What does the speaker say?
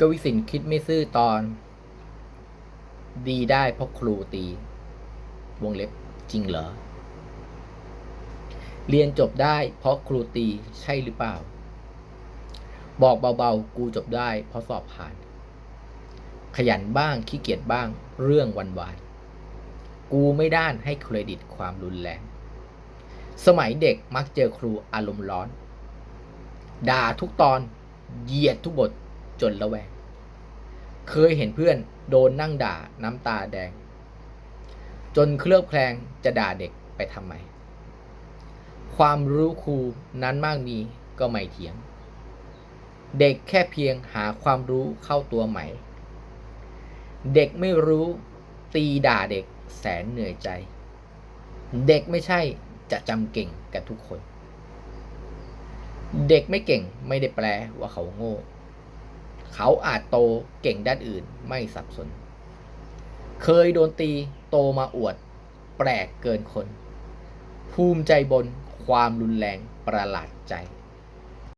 กวิสินคิดไม่ซื่อตอน ดีได้เพราะครูตี วงเล็บจริงเหรอ เรียนจบได้เพราะครูตีใช่หรือเปล่า บอกเบาๆ กูจบได้เพราะสอบผ่าน ขยันบ้างขี้เกียจบ้างเรื่องวันวานๆกูไม่ด้านให้เครดิตความรุนแรง สมัยเด็กมักเจอครูอารมณ์ร้อน ด่าทุกตอน เหยียดทุกบท จนละแวง เคยเห็นเพื่อนโดนนั่งด่าน้ำตาแดง จนเคลือบแคลงจะด่าเด็กไปทำไม ความรู้ครูนั้นมากมีก็ไม่เถียง เด็กแค่เพียงหาความรู้เข้าตัวใหม่ เด็กไม่รู้ตีด่าเด็กแสนเหนื่อยใจ เด็กไม่ใช่จะจำเก่งกันทุกคน เด็กไม่เก่งไม่ได้แปลว่าเขาโง่ เขาอาจโตเก่งด้านอื่นไม่สับสน เคยโดนตีโตมาอวด แปลกเกินคน ภูมิใจบนความรุนแรงประหลาดใจ